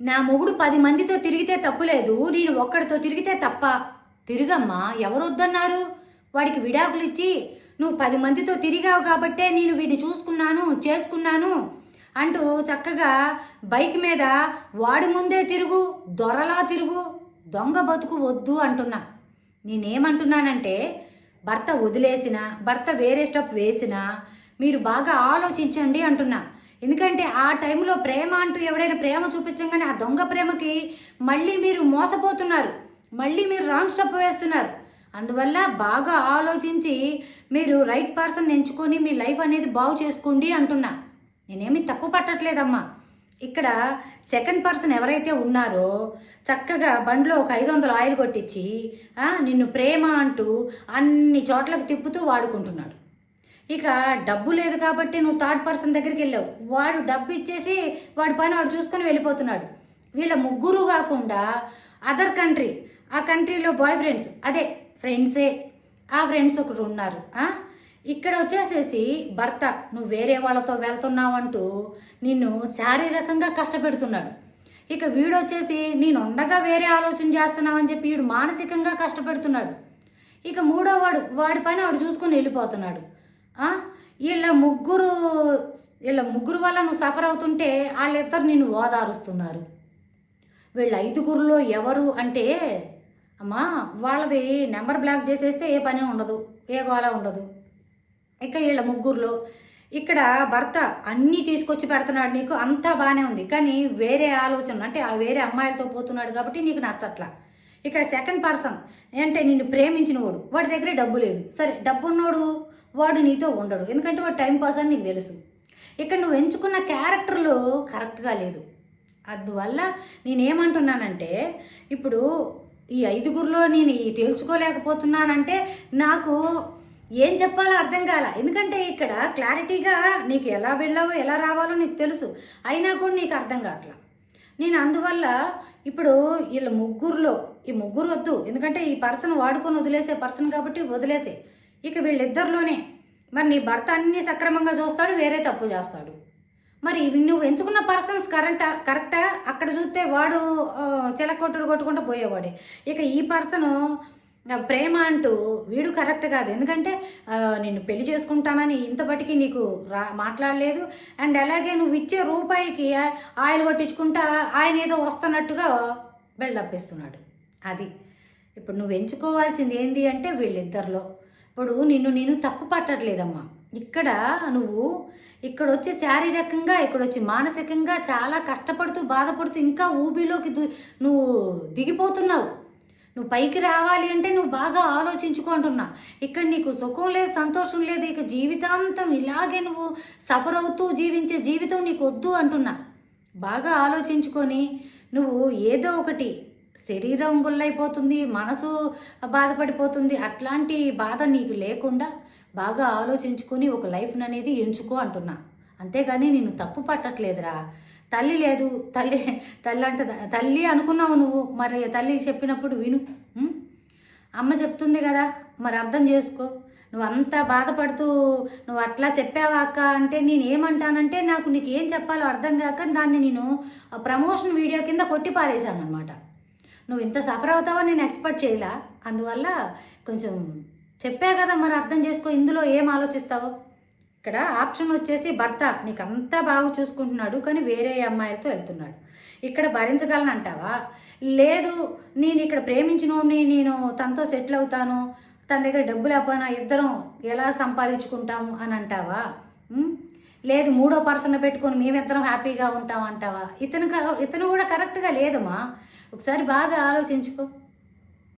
నా మొగుడు పది మందితో తిరిగితే తప్పులేదు నేను ఒక్కడితో తిరిగితే తప్ప. తిరుగమ్మా ఎవరు వద్దన్నారు వాడికి విడాకులు ఇచ్చి నువ్వు పది మందితో తిరిగావు కాబట్టే నేను వీడిని చూసుకున్నాను చేసుకున్నాను అంటూ చక్కగా బైక్ మీద వాడి ముందే తిరుగు దొరలా తిరుగు దొంగ బతుకు వద్దు అంటున్నా. నేనేమంటున్నానంటే భర్త వదిలేసిన భర్త వేరే స్టెప్ వేసినా మీరు బాగా ఆలోచించండి అంటున్నా. ఎందుకంటే ఆ టైంలో ప్రేమ అంటూ ఎవడైనా ప్రేమ చూపించగానే ఆ దొంగ ప్రేమకి మళ్ళీ మీరు మోసపోతున్నారు. మళ్ళీ మీరు రాంగ్ స్టెప్ వేస్తున్నారు. అందువల్ల బాగా ఆలోచించి మీరు రైట్ పర్సన్ ఎంచుకొని మీ లైఫ్ అనేది బాగు చేసుకోండి అంటున్నా. నేనేమి తప్పు పట్టట్లేదమ్మా. ఇక్కడ సెకండ్ పర్సన్ ఎవరైతే ఉన్నారో చక్కగా బండిలో ఒక ఐదు వందలు ఆయిల్ కొట్టించి నిన్ను ప్రేమ అంటూ అన్ని చోట్లకు తిప్పుతూ వాడుకుంటున్నాడు. ఇక డబ్బు లేదు కాబట్టి నువ్వు థర్డ్ పర్సన్ దగ్గరికి వెళ్ళావు. వాడు డబ్బు ఇచ్చేసి వాడి పని వాడు చూసుకొని వెళ్ళిపోతున్నాడు. వీళ్ళ ముగ్గురు కాకుండా అదర్ కంట్రీ ఆ కంట్రీలో బాయ్ ఫ్రెండ్స్ అదే ఫ్రెండ్సే ఆ ఫ్రెండ్స్ ఒకరు ఉన్నారు. ఇక్కడ వచ్చేసేసి భర్త నువ్వు వేరే వాళ్ళతో వెళ్తున్నావంటూ నిన్ను శారీరకంగా కష్టపెడుతున్నాడు. ఇక వీడు వచ్చేసి నేను ఉండగా వేరే ఆలోచన చేస్తున్నావని చెప్పి వీడు మానసికంగా కష్టపెడుతున్నాడు. ఇక మూడో వాడు వాడి పైన వాడు చూసుకొని వెళ్ళిపోతున్నాడు. వీళ్ళ ముగ్గురు వీళ్ళ ముగ్గురు వల్ల నువ్వు సఫర్ అవుతుంటే వాళ్ళిద్దరు నిన్ను ఓదారుస్తున్నారు. వీళ్ళ ఐదుగురులో ఎవరు అంటే అమ్మా వాళ్ళది నెంబర్ బ్లాక్ చేసేస్తే ఏ పని ఉండదు ఏ గోళ ఉండదు. ఇక వీళ్ళ ముగ్గురులో ఇక్కడ భర్త అన్నీ తీసుకొచ్చి పెడుతున్నాడు నీకు అంతా బాగానే ఉంది. కానీ వేరే ఆలోచన అంటే ఆ వేరే అమ్మాయిలతో పోతున్నాడు కాబట్టి నీకు నచ్చట్లా. ఇక్కడ సెకండ్ పర్సన్ అంటే నిన్ను ప్రేమించిన వాడు వాడి దగ్గరే డబ్బు లేదు. సరే డబ్బు ఉన్నోడు వాడు నీతో ఉండడు. ఎందుకంటే వాడు టైం పాస్ అని నీకు తెలుసు. ఇక్కడ నువ్వు ఎంచుకున్న క్యారెక్టర్లు కరెక్ట్గా లేదు. అందువల్ల నేనేమంటున్నానంటే ఇప్పుడు ఈ ఐదుగురిలో నేను ఈ తేల్చుకోలేకపోతున్నానంటే నాకు ఏం చెప్పాలో అర్థం కాల. ఎందుకంటే ఇక్కడ క్లారిటీగా నీకు ఎలా వెళ్ళావో ఎలా రావాలో నీకు తెలుసు. అయినా కూడా నీకు అర్థం కావట్లా. నేను అందువల్ల ఇప్పుడు వీళ్ళ ముగ్గురులో ఈ ముగ్గురు వద్దు. ఎందుకంటే ఈ పర్సన్ వాడుకొని వదిలేసే పర్సన్ కాబట్టి వదిలేసే. ఇక వీళ్ళిద్దరిలోనే. మరి నీ భర్త అన్ని సక్రమంగా చూస్తాడు వేరే తప్పు చేస్తాడు. మరి నువ్వు ఎంచుకున్న పర్సన్స్ కరెంటా కరెక్టా? అక్కడ చూస్తే వాడు చిలకొట్టుడు కొట్టుకుంటూ పోయేవాడే. ఇక ఈ పర్సను ప్రేమ అంటూ వీడు కరెక్ట్ కాదు. ఎందుకంటే నేను పెళ్ళి చేసుకుంటానని ఇంతపటికి నీకు రా మాట్లాడలేదు. అండ్ అలాగే నువ్వు ఇచ్చే రూపాయికి ఆయిల్ కొట్టించుకుంటా ఆయన ఏదో వస్తున్నట్టుగా బిల్డప్ ఇస్తున్నాడు. అది. ఇప్పుడు నువ్వు ఎంచుకోవాల్సింది ఏంది అంటే వీళ్ళిద్దరిలో. ఇప్పుడు నిన్ను నేను తప్పు పట్టట్లేదమ్మా. ఇక్కడ నువ్వు ఇక్కడ వచ్చి శారీరకంగా ఇక్కడ వచ్చి మానసికంగా చాలా కష్టపడుతూ బాధపడుతూ ఇంకా ఊబిలోకి నువ్వు దిగిపోతున్నావు. నువ్వు పైకి రావాలి అంటే నువ్వు బాగా ఆలోచించుకుంటున్నా ఇక్కడ నీకు సుఖం లేదు సంతోషం లేదు ఇక జీవితాంతం ఇలాగే నువ్వు సఫర్ అవుతూ జీవించే జీవితం నీకు వద్దు అంటున్నా. బాగా ఆలోచించుకొని నువ్వు ఏదో ఒకటి శరీరం గుల్లైపోతుంది మనసు బాధపడిపోతుంది అట్లాంటి బాధ నీకు లేకుండా బాగా ఆలోచించుకొని ఒక లైఫ్ని అనేది ఎంచుకో అంటున్నా. అంతేగాని నేను తప్పు పట్టట్లేదురా. తల్లి లేదు తల్లి తల్లి అంటే తల్లి అనుకున్నావు నువ్వు మరి తల్లి చెప్పినప్పుడు విను. అమ్మ చెప్తుంది కదా మరి అర్థం చేసుకో. నువ్వు అంత బాధపడుతూ నువ్వు అట్లా చెప్పావా అక్క అంటే నేను ఏమంటానంటే నాకు నీకు ఏం చెప్పాలో అర్థం కాక దాన్ని నేను ప్రమోషన్ వీడియో కింద కొట్టి పారేశాను అనమాట నువ్వు ఇంత సఫర్ అవుతావో నేను ఎక్స్పెక్ట్ చేయలా. అందువల్ల కొంచెం చెప్పా కదా మరి అర్థం చేసుకో ఇందులో ఏం ఆలోచిస్తావో? ఇక్కడ ఆప్షన్ వచ్చేసి భర్త నీకు అంతా బాగా చూసుకుంటున్నాడు కానీ వేరే అమ్మాయిలతో వెళ్తున్నాడు. ఇక్కడ భరించగలను అంటావా? లేదు నేను ఇక్కడ ప్రేమించినోడిని నేను తనతో సెటిల్ అవుతాను తన దగ్గర డబ్బు లేకపోయినా ఇద్దరం ఎలా సంపాదించుకుంటాము అని అంటావా? లేదు మూడో పర్సన్ పెట్టుకొని మేమిద్దరం హ్యాపీగా ఉంటాం అంటావా? ఇతను ఇతను కూడా కరెక్ట్గా లేదమ్మా. ఒకసారి బాగా ఆలోచించుకో.